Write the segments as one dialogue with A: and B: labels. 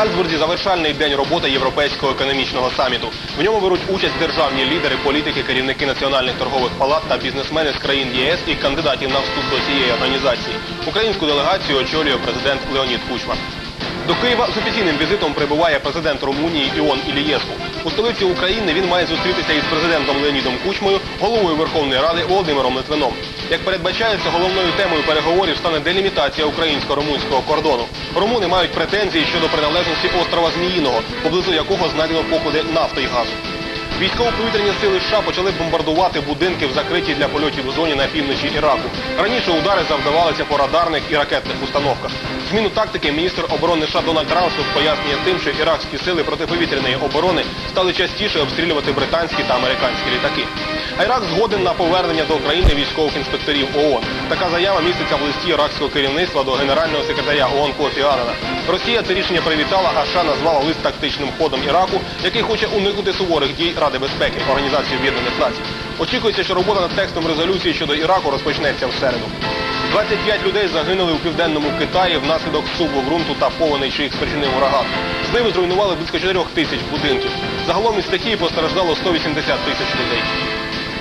A: Зальцбурзі завершальний день роботи Європейського економічного саміту. В ньому беруть участь державні лідери, політики, керівники національних торгових палат та бізнесмени з країн ЄС і кандидатів на вступ до цієї організації. Українську делегацію очолює президент Леонід Кучма. До Києва з офіційним візитом прибуває президент Румунії Іон Ілієску. У столиці України він має зустрітися із президентом Леонідом Кучмою, головою Верховної Ради Володимиром Литвином. Як передбачається, головною темою переговорів стане делімітація українсько-румунського кордону. Румуни мають претензії щодо приналежності острова Зміїного, поблизу якого знайдено поклади нафти і газу. Військово-повітряні сили США почали бомбардувати будинки в закритій для польотів зоні на півночі Іраку. Раніше удари завдавалися по радарних і ракетних установках. Зміну тактики міністр оборони США Дональд Рансов пояснює тим, що іракські сили протиповітряної оборони стали частіше обстрілювати британські та американські літаки. А Ірак згоден на повернення до України військових інспекторів ООН. Така заява міститься в листі іракського керівництва до генерального секретаря ООН Кофі Аннана. Росія це рішення привітала, а США назвала лист тактичним ходом Іраку, який хоче уникнути суворих дій Ради безпеки Організації Об'єднаних Націй. Очікується, що робота над текстом резолюції щодо Іраку розпочнеться в середу. 25 людей загинули у південному Китаї внаслідок суву ґрунту та повеней, що їх спричинив ураган. Зливи зруйнували близько 4 тисяч будинків. Загалом із стихії постраждало 180 тисяч людей.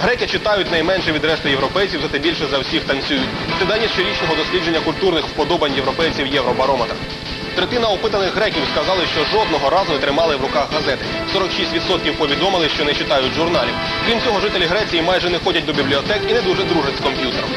A: Греки читають найменше від решти європейців, зате більше за всіх танцюють. Це дані щорічного дослідження культурних вподобань європейців Євробарометр. Третина опитаних греків сказали, що жодного разу не тримали в руках газети. 46% повідомили, що не читають журналів. Крім цього, жителі Греції майже не ходять до бібліотек і не дуже дружать з комп'ютером.